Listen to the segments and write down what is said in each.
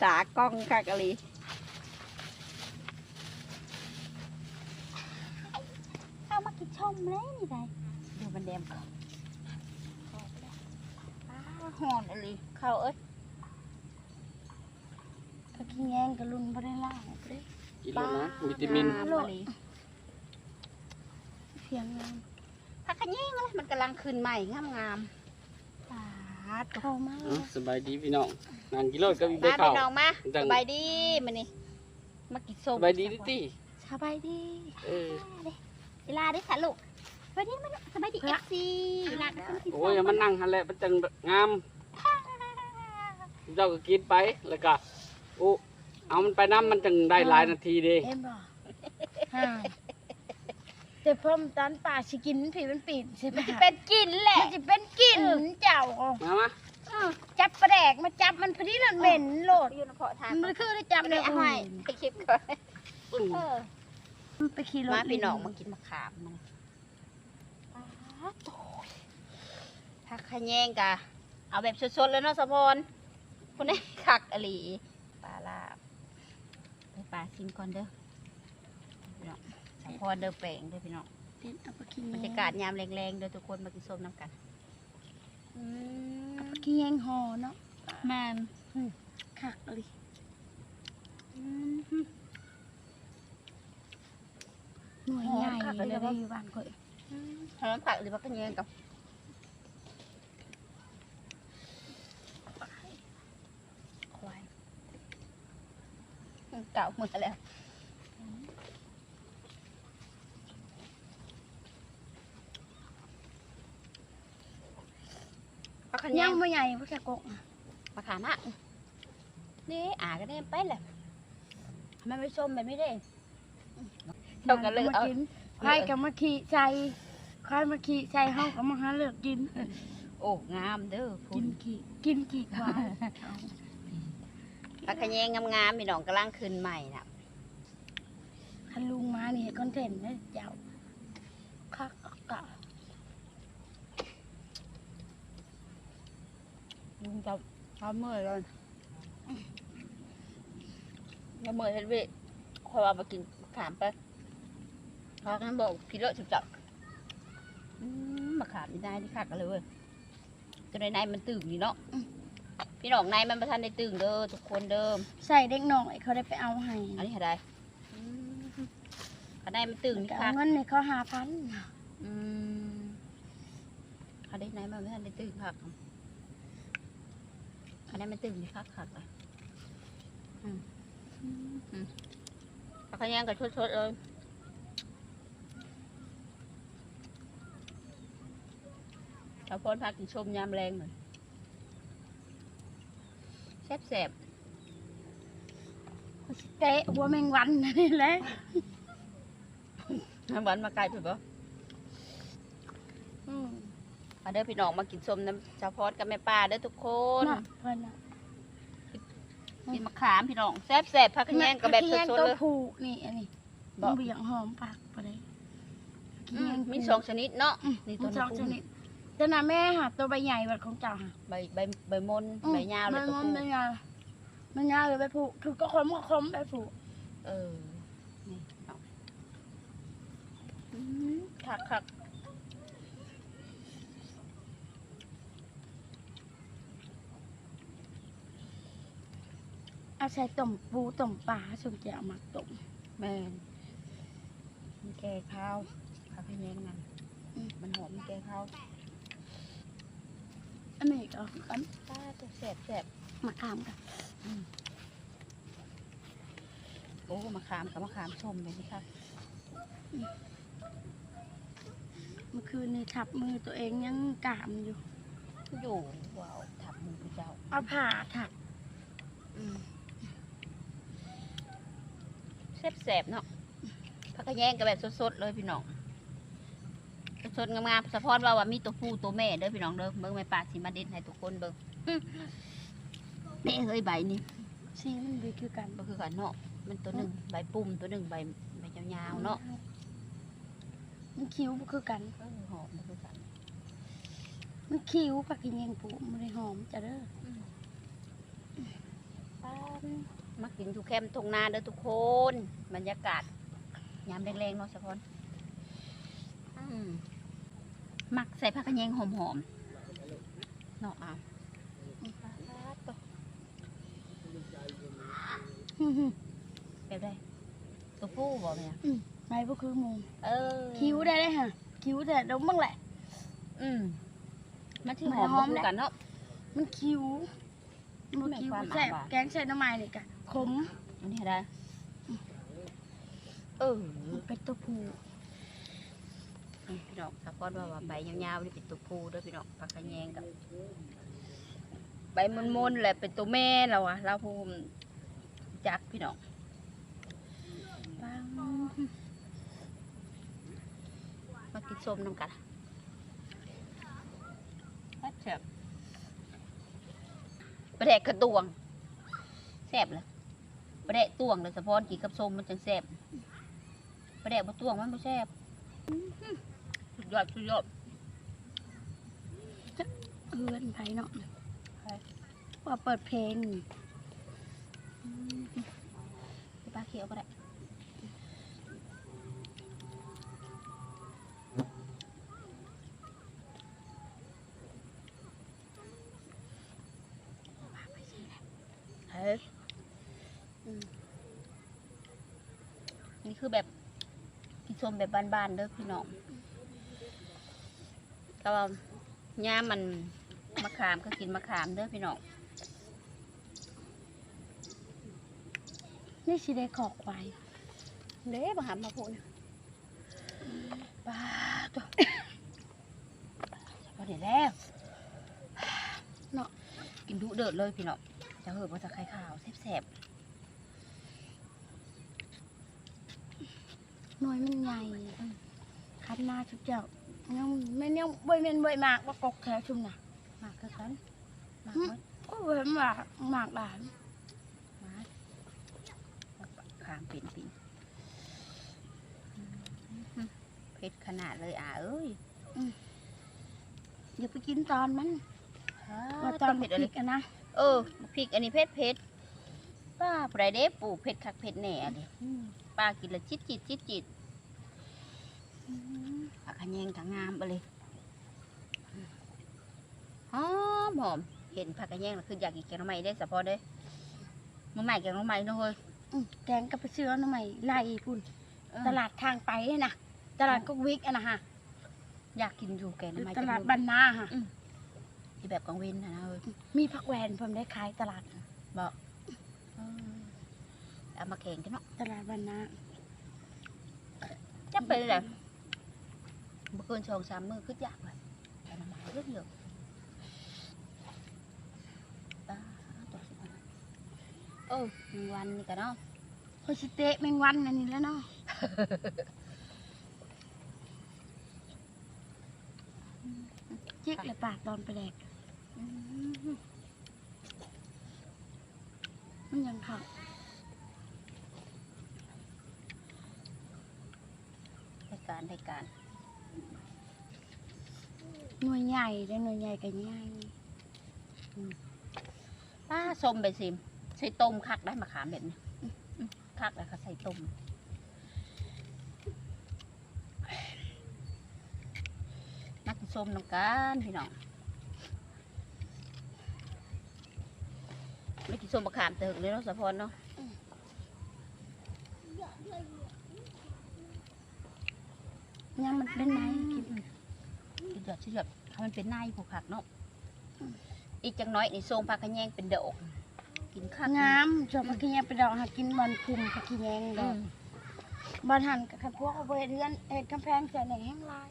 ษากล้องค่ะกะลีเอามากินชมเลยนี่ไงเดี๋ยวมันแดมเขาอ้าวหอนอะไรเข้าเอ้ยก็กินแยงกระลุนบ่ได้ล่างเลยกินแล้วนะวิตามินงามอะลีเพียงงามผักขะแยงอะไรมันกำลังขึ้นใหม่งามงามปาดเข้ามาเอาสบายดีพี่น้องนางกิโลก็มีมาได้ไปข้าวน้องมาจังสบายดีมันนี่มากินส้มสบายดีดิติสบายดีเออเวลาได้ค่ะลูกสบายดีมันสบายดีเอฟซีเวลาก็กินโอ้ยอย่ามานั่งหันแหละมันจังงามเจ้าก็กินไปแล้วก็โอ้เอามันไปน้ำมันจังได้หลายนาทีเด้เอ็มบ่ฮ่า แต่พอมนตันป่าสิกินผีมันปีนใช่ไหมมันจะเป็นกลิ่นแหละ มันจะเป็นกลิ่นเจ้ามามาจับปลาแดกมาจับมันพอดีนั่นเหม็นโลดอยู่ในเพาะทางมันคือได้จับไม่ในได้เอาอ้อให้ยไปคลิปก่อนปึ้งเออมันไปขี่รถมาพี่น้องมากินมะขามมันผักขะแยงกะ เอาแบบสดๆเลยเนาะสะพรคุณได้คักอหลีปลาลาบไปปลาชิมก่อนเด้อ พี่น้องสะพรเด้อแปลงเด้อพี่น้องเป็นเอาไปกินบรรยากาศยามแรงๆเด้อทุกคนมากินส้มน้ำกันอืมเอาไปกินแยงห่อเนาะแม่นคักเลยอืมหน่วยใหญ่เลยได้อยู่บ้านข่อยหอมผักหรือผักกระเนียงกับควายอืมเก่ามือแล้ว ผักกระเนียยังงบ่ใหญ่บ่แค่กกมะขามอะนี่อ่าก็ได้ไปแหละทำไมไม่ส้มแบบนี้ได้เท่ากันเลยมาเอากินใครก็มาขี่ใส่ใครมาขี่ใส่ห้องก็มาหาเลือกกิน โอ้งามเด้อคุกิณนขี่กินขี่กว่าผักกระเนียงงามๆพี่น้องกำลังขึ้นใหม่น่ะคันลุงมานี่เฮ็ดคอนเทนต์นะเจ้าคักกะ ลุงจะทำเมื่อยเลยแล้วเมื่อยเฮ็ดเวิคอยเอามากินมะขามไปพอกันบอกกินแล้วจุบจับอืมมะขามนี่ได้ที่คักกันเลยเว้ยจนในในมันตึงนี่เนาะอืมพี่น้องในมันประทันได้ตึงเด้อทุกคนเด้อใส่เด็กน้อยเขาได้ไปเอาให้อันนี้อะไรอืมอันในมันตึงนี่ก็คัเอากเงินให้เขาหาพันอืมอันนี้ในมันไม่ทันได้ตึงคัก อันนี้มันตึงนี่คักคักเลยอืมอืมเอาขยังกับชดๆเลยเอาพ้นพักกินชมยามแรงหน่อยแซ่บเตะหัวแมงวันนี่แหละๆน้ำหวานมาไกลถูกปะอืมมา เด้อพี่น้องมากินส้มน้ำชาวพอดกับแม่ป้าเด้อทุกคนน่ะเพิ่นน่ะกินมะขามพี่น้องแซ่บๆพักขยังกับแบบขี้สยงดๆตัวเลยผู้นี่อันนี้บมัอนก เบี่ยงหอมปากไปเลยอืมมีสองชนิดเนาะนี่นี่ตัตัววนี้สองชนิดแต่น่ะแม่หาตัวใบใหญ่บัดของเจ้าค่ะใบใบใบมนใบยาวเลยมัตัวนผู้ใบยาวใบยาวเลยใบผู้คือก็คมก็คมใบผู้เออนี่เอาอืมคักคัก เอาใส่ต้มปูต้มปลาสมเจียวหมักต้มแม่นมันแก่ข้าวพักขยังนั่นอืมมันหอมมันแก่ข้าวอันนี้ก็อันป้าจะแซ่บแซ่บมะขามกันโอ้มะขามกับมะขามชมเลยนี่ค่ะเมื่อคืนนี่ทับมือตัวเองยังกามอยู่ อยู่ว้าวทับมือพระเจ้าเอาผ่าถักแซ่บ แซ่บๆเนาะพักขยงกับแบบสดๆเลยพี่น้องสดๆงามๆสะพอนว่าว่ามีตัวผู้ตัวแม่เด้อพี่น้องเด้อเบิ่งแม่ป่าสิมาเด็ดให้ทุกคนเบิ่งอื้อแม่เฮ้ยใบนี่ซีมันดีคือกันบ่คือกันเนาะมันตัวหนึ่งใบปุ่มตัวหนึ่งใบใบยาวๆเนาะมันคิ้วบ่คือกันเออหอมบ่คือกันมันคิ้วปากกินแยงปูมันได้หอมจ้ะเด้อป้า มากินอยู่แคมป์ทงนาเด้อทุกคน บรรยากาศยามแรงๆเนาะสะพอนอืมมักใส่ผักกระเยงหอมๆเนาะอะแบบได้ตัวผู้บอกเนี่ยไม่ก็คือหมูเออ คิ้วได้เลยฮะคิ้วแต่ดมบ้างแหละ อืมมันที่มันหอมหอมบ่แหคือละกันเนาะมันคิ้วมันไม่คิ้วความหมายแซ่บว่าแกงใส่น้ำมันนี่กะ ขมอันนี้ได้เออเป็นตัวผู้นี่พี่น้องสะพอนว่าว่าใบยาวๆนี่เป็นตัวผู้เด้วยพี่น้องผักกระเยงกับใบมนๆแหละเป็นตัวแม่เราอะเราภูมิจักพี่น้องปังมากินส้มน้ำกันแซ่บประเดกกระตวงแซ่บเลย ประเดกตวงเลยสะพอนกินกับส้มมันจังแซ่บประเดกมาตวงมันไม่แซ่บอื้อหือสุดยอดสุดยอดเอื้อนไผเนาะไผว่าเปิดเพลงไปปลาเขียวก็ได้ เฮ้ยอืมนี่คือแบบกินส้ม แบบบ้านๆเด้อพี่น้องก็ว่าย่ามันมะขามก็กินมะขามเด้อพี่น้องนี่สิได้ขอกไว้เด้มาหามาพูดนป้าตัวพอเดี๋ยวแล้วเนาะกินดุเดือดเลยพี่น้องจะเหิบมาจากไข่ขาวแซ่บ หน่วยมันใหญ่คัดหน้าชุดเจ้ายังไม่ยังบ่แม่นบ่มากว่ากกแถวชุมน่ะๆมากคือกันมากหึไหมโอ้ยมากมากหลานมากขามปิ่นปิ่นเผ็ดขนาดเลยอะเอ้ยอย่าไปกินตอนมันว่าตอนเผ็ดอะไรกอะนะเออพริกอันนี้เผ็ดเผ็ด ป้าผู้ใดเด้ปลูกเผ็ดคักเผ็ดแหน่ดิป้ากินและจิตจิตจิตจิตผักขะแยงกับงามไปเลยหอมหอมเห็นผักขะแยงแล้วคืออยากกินแกงหน่อไม้ได้สะพอเด้มาใหม่แกงหน่อไม้เนาะเฮ้ยอืมแกงกับไปซื้อหน่อไม้ไล่พุ่น เออตลาดทางไปอะนะตลาดก็วิกอะนะฮะอยากกินอยู่แกงหน่อไม้ตลาดจังบ้านนาฮะที่แบบกังเวนนะนะเฮ้ยมีผักแหวนผมได้ขายตลาด บอกเออ เอามาแข่งกันเนาะตลาดบ้านนาจับไปเลยเมื่อคืนสองสามมือขึ้นยากเลยแต่น้ำมันเรื่องเยอะป้าตัวสิบวันเออหนึ่งวันนี่กันเนาะโคชิเตะแมงวันอันนี้แล้วเนาะจิกเลยปากตอนไปแดกอืมมันยังขับ ราย การรายการ หน่วยใหญ่ได้หน่วยใหญ่กันใหญ่ป้าส้มไปสิมใส่ต้มคักได้มาขามแบบนี้อืมอืมคักแล้วก็ใส่ต้มนักนส้มน้ำกันพี่น้องไม่กินส้มมะขามเติงเลยเนาะสะพอนเนาะ ยังมันเป็นไงกินสุดยอดสุดยอดถ้ามันเป็นนายผูกขักเนาะอีกจังน้อยนี่ส้มผักกระแยงเป็นดอกกินข้าวงามชอบผักขี้แยงไปดอกหากินบอลคุมผักขี้แยงดอือกมบอลหันกับขับพวกเอาไปเรือนเอ็ดกำแพงใส่ในแห้งลาย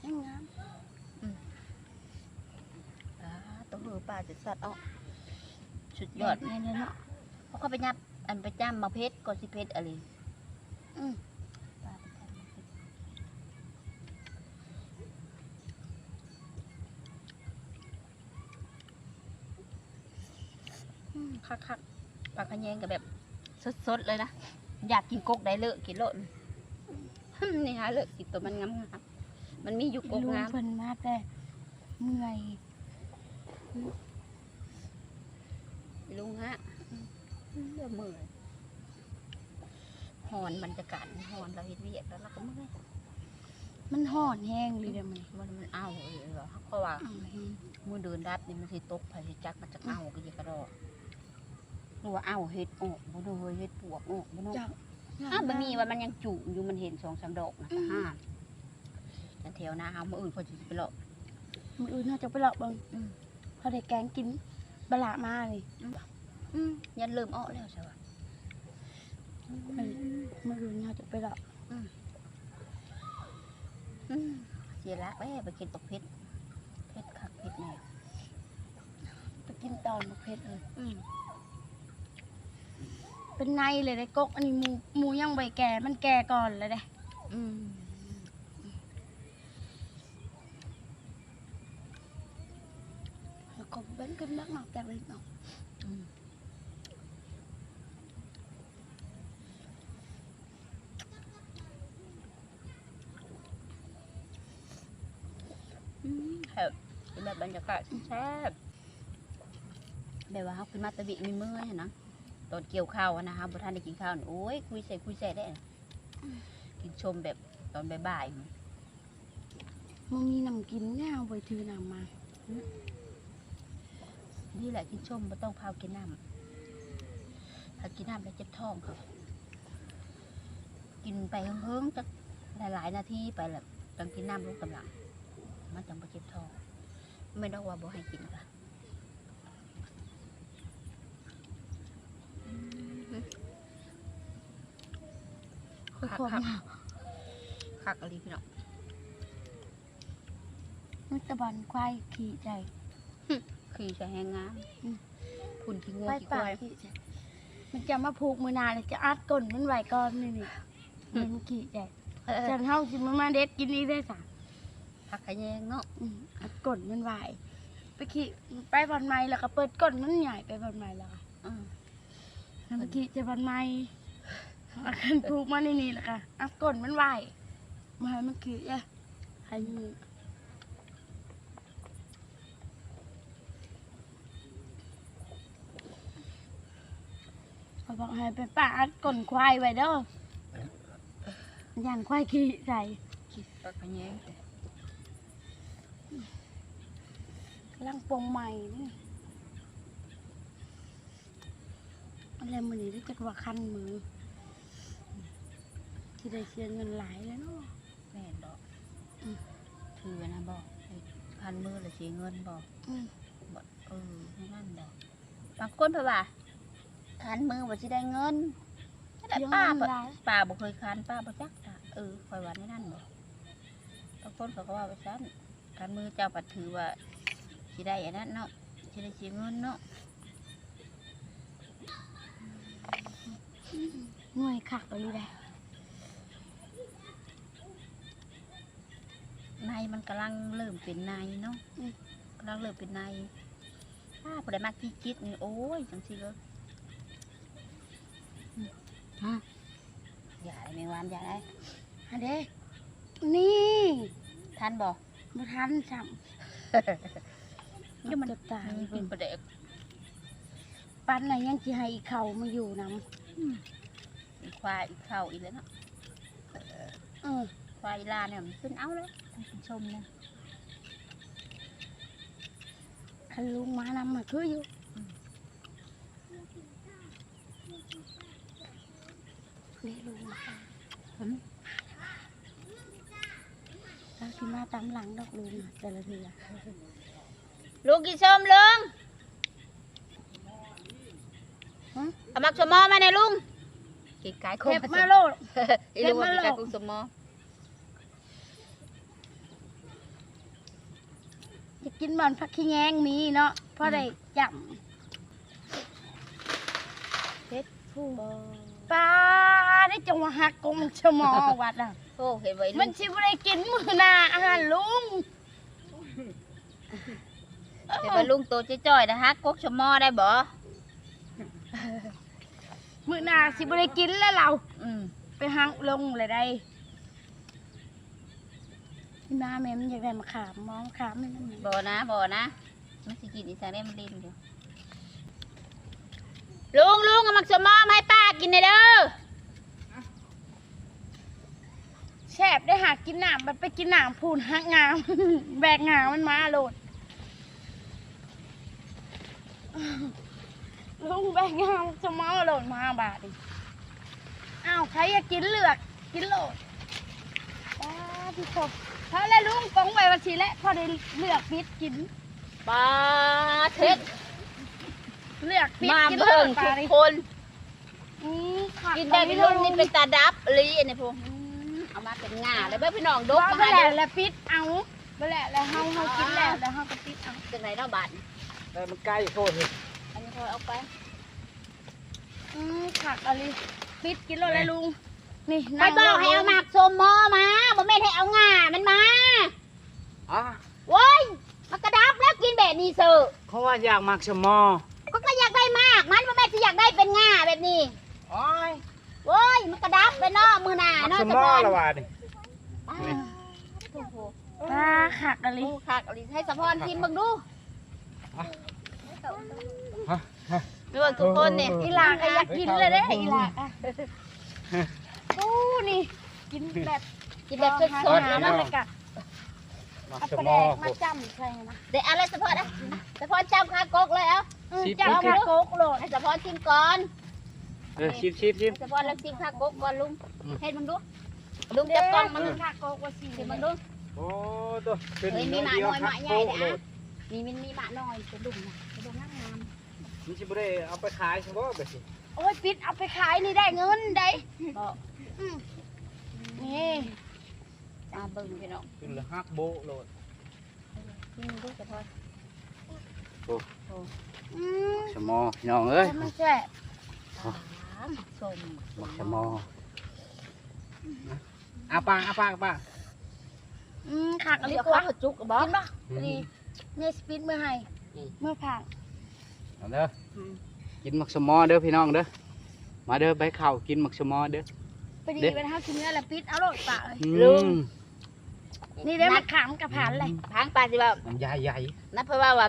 แห้งงามอ่าต้องดูปลาจะสัตว์เอาสุดยยออดดเนี่ยเลยเนาะเพราะเขาไปยับอันไปจ้ำมาเพชรก่อนสิเพชรอะไรอืม ปลาไปจ้ำมาเพชรอืม คักคักๆปลากระแยงกับแบบสดๆเลยนะ อยากกินกกได้เลยกินโลดอืมนี่ฮะเลยกินตัวมันงามๆมันมีอยู่กลุกงงามเพิ่นมาแต่เมื่อยลุงฮะเมื่อมือหอนมันจะกัดหอนเราเห็นเวียกแล้วเราก็เมื่อยมันห่อนแห้งเลยเดี๋ยวมันมันมันเอาเลยเหรอเพราะว่าอ้าวแห้งมือเดินรัดนี่มันสิตกไผสิจักมันจะเอาก็อยังกระดอก หรือว่าเอาเฮ็ดออกบ่ดูเฮ็ดปวกออกบ่เนาะเจ้าอ้าวมันมีว่ามันยังจุอยู่มันเห็นสองสามดอกนะก็ห้ามแต่แถวหน้าเอามาอื่นพอจะไปหลอกมืออื่นน่าจะไปหลอกเบังอืม พอได้แกงกินบลามาเลยอืมยันเริ่มอ้อแล้วใช่ปะมืออื่นน่าจะไปหลอกอืมเสียรักแม่ไปกินตกเพชรเพชรคักเพชรแน่ไปกินตอนมะเพ็ดเลยอืม เป็นในเลยได้กกอันนี้หมูหมูยังใบแก่มันแก่ก่อนเลยเด้อืมแล้วก็เป็นขึ้นนักหนักจากเลยเนาะอืมอืมแบบเป็นแบบบรรยากาศแซ่บแบบว่าเขาขึ้นมาตะบิมีมือนะ ตอนเกี่ยวข้าวอะนะคะบุท่านได้กินข้าวนี่โอ้ยคุยใส่คุยใส่ได้นะกินชมแบบตอนบ่ายๆมันมีน้ำกินเนี่ยเอาไปถือน้ำมานี่แหละกินชมไม่ต้องพาวกินน้ำถ้ากินน้ำแล้วเจ็บท้องค่ะกินไปเฮิงๆจะหลายๆนาทีไปแหละต้องกินน้ำลงกำลังมันจังบ่เจ็บท้อง ไม่ได้ว่าบ่ให้กินค่ะ คือคักความคักคักอะไรพี่น้องมิตรบันควายขี่ใจขี่จะแหงงามอืมพุ่นขี้งัวควายขี้คป่าวายขี่ใจมันจะมาผูกมือนานเลยจะอัดก้นมันไหวก่อนนี่นี่มันขี่ใจเออจันเท่ากินมันมาเด็ดกินนี่ได้สามผักขะแยงเนาะอืมอัดก้นมันไหวไปขี่ไปบันไม้แล้วก็เปิดก้นมันใหญ่ไปบันไม้แล้วก็อืมแล้วมันขี่จะบันไม้ อาการผูกมันนี่นี่แหละค่ะอัดก้นมันไหวมาให้มันขี่อะให้มือเขาบอกให้ไปป่าอัดก้นควายไว้เด้อยันควายขี่ใส่ขี้ผักขะแยงกำลังปรงใหม่นี่อะไรมือนี้ได้จักว่าคันมือ ที่ได้เสียเงินหลายแล้วเนาะแม่นบอกอืมถือนะบอกให้พันมือแล้วเสียเงินบอกอืมบดเออไม่นั่นดอกบางคนเพราะว่าคันมือว่าสิได้เงินแต่เสียป้าเงินบ่หลายป้าบ่เคยคันป้าบ่จักจ้ะเออคอยว่าในนั่นบ่บางคนเขาก็ว่าไปซั่นคันมือเจ้าปัดถือว่าสิได้อันนั้นเนาะสิได้เสียเงินเนาะหน่วยขักอะไรได้ ในมันกำลังเริ่มเป็นในเนาะกำลังเริ่มเป็นในป้าบ่ได้มากี้จิตนี่โอ้ยจังซี่เลยอืมฮะอย่าได้แมงวันอย่าได้อันเด้นี่ท่านบอกมาทันจนี่มันจะตายมันเป็นประเด็กำปันไหนยังจะให้อีกเขามาอยู่นอีควายอีเข้าอีกแล้วเนาะำเออควายอีลาเนี่ยมันขึ้นเอาเลยท่านผู้ ชมเนี่ยคันลุงมานำมาคืออยู่นี่ลุงมาเราคิมาตามหลังดอกลุงน่ะแต่ละทีอะลุงกินส้มลุงเอามักสมอมาในอยลุงกินไก่โคเก็บผสมาโลดอีลุงว่าเก็กินบมาโลไก่ดคุสมอ อยากกินบอนผักขี้แงงมีเนาะเพราะได้จัเพชรผู้ำปลาได้จังหวะหักกงชะมอวัดอะ โอ้เห็นไว้มัมันนชิบได้กินมือหนาอาหารลุงเห็นไว้ลุงโตจ้อยๆนะฮะกกสมอได้บ่มือหนาชิบได้กินแล้วเรา อืมไปหักลงเลยได้ พี่มาแม่มันอยากได้มาขามมองขามไม่นั่นบ่นะบ่นะมันสิกินอีสานได้มันดินอยู่ลุงลุงงเอามักสมอมาให้ป้ากินหน่อยเด้อแซ่บได้หากินหนามมันไปกินหนามพูนหักงาม แบกงามมันมาโหลดลุงแบกงามจะมาโหลดมาบาทดิอ้าวใครอยากกินเหลือกกินโหลดว้าพี่ชม เขาแล้วลุงกองไปวันทีแล้วพอได้เลือกปิดกินป้าเท็ดเลือกปิดมากินเบิ่งปทุลากดิคนอืมค่ะกินแบบนี้ลุงนี่เป็นตาดับลีอันนี้พวกอืมเอามาเป็นง่าเลยเบ้อพี่น้องดกว่ามาไปให้แหละเด้อแล้วปิดเอาไปแหละแล้วเฮาเฮากินแล้วแล้วเฮาก็ปิดเอาจังไหนเนาะบาดแต่มันใกล้โทษเลยอันนี้พอเอาไปอืมผักอะไรปิดกินแล้วเลยลุง นี่ไปบอกให้เอาหมากสมมอมาบ่แม่นให้เอาง่ามันมาอะโว้ยมันกระดับแล้วกินแบบนี้เซอเขาว่าอยากมักสมอก็ก็อยากได้มาก มันบ่แม่นสิอยากได้เป็นง่าแบบนี้โอ้ยโว้ยมันกระดับไปเนาะมือหน้ามักเนาะสมอละว่านี่ป้านี่โอ้โหปลาขักอะไรดูคักเอาดิให้สะพรชิมเบิ่งดูฮะฮะดูว่าทุกคนเนี่ยอีหลาก็อยากกินเลยเด้อีหลาอะโอ้ นี่ กินแบบกินแบบสสดดๆๆเนาะเลยกะมักเอาสปลามแดอกมาจ้ำใช่นะเดี๋ยวเอาเลยสะพรนะสะพรจำคากกเลยเอาอืมสิบจ้ำคาโกกโหลดให้สะพรชิมก่อนเออชิมชิมชิมสะพรแล้วชิมคากกก่อนลุงอืมให้มึงดูลุงเดี๋จัยวบกล้องมันคาโกกว่าสิชิมมึงดู โอ้ตัวเป็นเฮ้ยมีหมาเดียวน้อยหมาใหญ่หักเลยโป๊ะอะมีมันมีหมาน้อยเป็นดุ่มนะเป็นดุ่มงามมันสิบ่ได้เอาไปขายใช่บ่แบบนี้โอ้ยปิดเอาไปขายนี่ได้เงินได้ๆบอกอืม นี่มาเบิ่งพี่น้องเป็นละฮักโบะโลดชิมมึงดูสะพรอืมสมอพี่น้องเอ้ยแต่มันแซ่บสามส้มมักสมออาปากอาปากอาปากอืมขักอะไรเรียกกว่าว่าจุกกับบอกกินปะนี่เนี่ยสปิดเมื่อไห้อืมเมื่อผ่านเอาเด้อกินมักสมอเด้อพี่น้องเด้อมาเด้อไปข้าวกินมักสมอเด้อ ไปดีเด็ดเป็นห้ากินเนื้อแล้วปิดเอาโหลดปากเลยลุง นี่ได้มาขามกับผ่านเลยทางปลาสิว่ามันใหญ่ใหญ่นับเพราะว่าว่า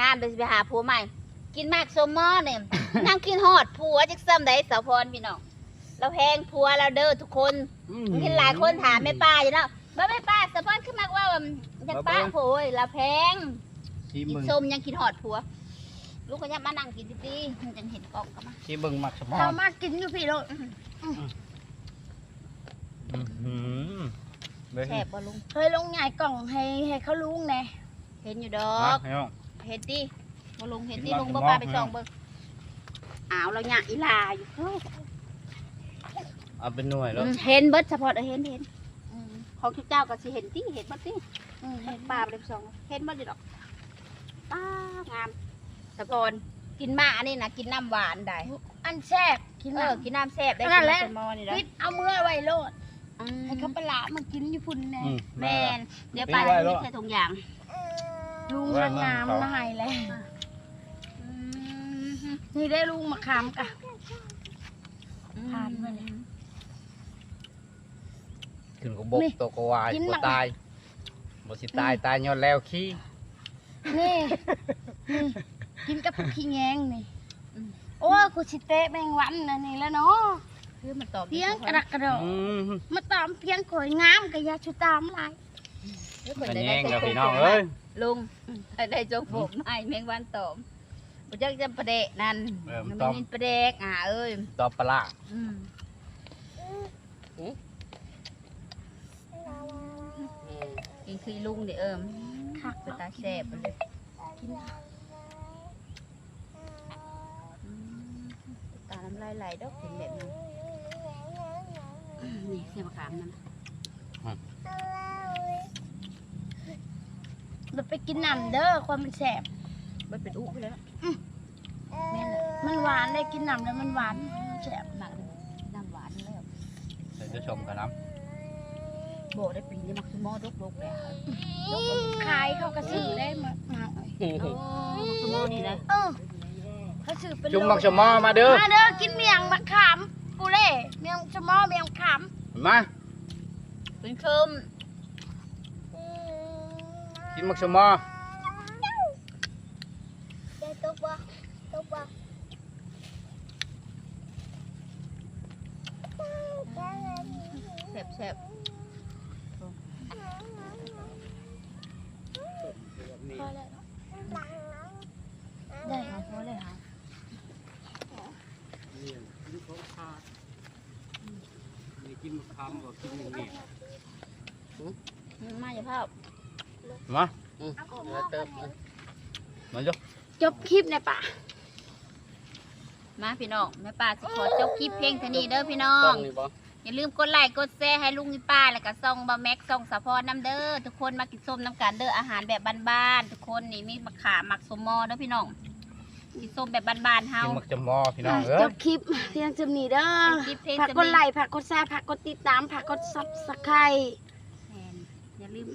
งานไปสิไปหาผัวใหม่ กินมากสมมอเนี่ย นั่งกินฮอดผัวจักซ้ำได้สาวพรพี่น้องเราแพงผัวเราเด้อทุกคนเห็นหลายคนถามแม่ป้าอยู่เนาะบ่แม่ป้าสาวพรขึ้นมาว่าอยากป้าผัวเอ้ยเราแพงชี้กินมึงส้มยังกินฮอดผัว ลูกก็ยังมานั่งกินดีๆมันจังเห็นกล้องก็มาชี้มึงมักสมอเรามากินอยู่พี่โหลด อื้อหือเบิ่งแซ่บบ่ลุงเคยลงใหญ่กล่องให้ให้เขาลุงแน่เห็นอยู่ดอมากพี่น้อง เห็นดิบ่ลุงเห็นดิกินลุงมาบ่กินป้ามาไปส่องเบิ่งอ้าวเราหยะอีลาอยู่เอาเป็นหน่วยแล้วอืมเห็นเบิดเฉพาะเออเห็นเห็นอืมของทุกเจ้าก็สิเห็นติเห็นบ่ติอืมเห็นปลาไปเลยสองเห็นบ่ดิดอกป้างามสะพรกินมาอันนี้นะกินน้ำหวานได้อันแซ่บกินเอแล้อวกินน้ำแซ่บได้นั่กินนแหละเป็นมอนี่นะปิดเอามือไว้โหลดอืม ให้เขาไปละมากินอยู่พุ่นแน่อืมแม่นเดี๋ยวปลาปิ้งไว้จะแล้วใส่ถุงยางลุงไว้ทางงามนั่งเขามาให้แล้วอืมนี่ได้ลุงมาขามกะ ผ่านมาเลยขึ้นก็บกนี่ตัวก็วายกินบ่มาตายบ่สิตายตายย้อนแล้วขี้นี่นี่กินกับขี้แงงนี่โอ้ยกูสิเตะแมงวันนะนี่แล้วเนาะ คือมันตอบเพียงกระดักกระโดดอืมมาตามเพียงข่อยงามกับยาชุตามลายมันแย่งแล้วพี่น้องเอ้ยลุงได้จงผมให้แมงวันตอมบ่จักจะประเดะนั่นเออมัมันนตอมเป็นประเดกอ่าเอ้ยตอบปลาร้าอืมกินคือลุงเดี๋ยวเอิมคักเป็นตาแซ่บเลยกินอืมตาน้ำลายไหลดอกเห็นแบบนั้นอืมนี่ เสียมะขามนั่นน่ะเราไปกินน้ำเด้อความมันแสบมันเป็นอุไปแล้วแม่นแหละมันหวานได้กินน้ำแล้วมันหวานมันแสบหนักเลยน้ำหวานแล้วเดี๋ยวจะชมกันน้โบได้ปีนี้มักคือหม้อดกดกเลยอะขายเขากระสือได้มามาำโอ้มักคือหม้อนี่นะเออเขาสือเป็นจุ่มโลมักสมอมาเด้อมาเด้อกินเมียงมะขามกูเล่เมียงชะมอเมียงขาม ชมกินมักชมอตกบ่ตกบ่แซ่บแซ่บพอแล้วได้ค่ะพอเลยค่ะนี่กินมะขามบ่กินเมี่ย มมาอย่าพลาดมาอืมแล้วเติมมาจ้ะจบคลิปในป่ะมาพี่น้องแม่ป้าสิขอจบคลิปเพลงเท่านี้เด้อพี่น้อต้องงนี่บ่อย่าลืมกดไลค์กดแชร์ให้ลุงนี่ป้าแล้วก็ส่องบะแม็กส่องสะพอน้ำเด้อทุกคนมากินส้มน้ำกันเด้ออาหารแบบบ้านๆทุกคนนี่มีมะขามมักสมมอเด้อพี่น้องกินส้มแบบบ้านๆเฮากินหมักจะมอพี่น้องเอ้จยบคลิปเพียงจำนี้เด้อคลิปเพลงผักจะกดไลค์ผักกดแชร์ผักกดติดตามผักกดซับสไครต์แม่นอย่า ลืม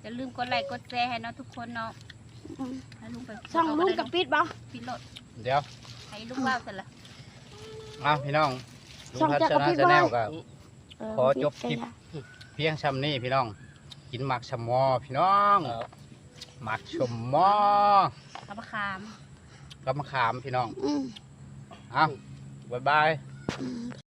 อย่าลืมกดไลค์กดแชร์ให้เนาะทุกคนเนาะให้ลุงไปช่องลุงกับปิดบ่ปิดรถเดี๋ยวให้ลุงว่าวเสร็จละมาพี่น้องลุงช่องพัชจักรนะพรรดิชาแนลบ่กับขอจบคลิปเพียงชำนี้พี่น้อง กินหมักชะมอพี่น้องหมักชมมอกับมะขามกับมะขามพี่น้องอืมเอ้าบ๊ายบายอืม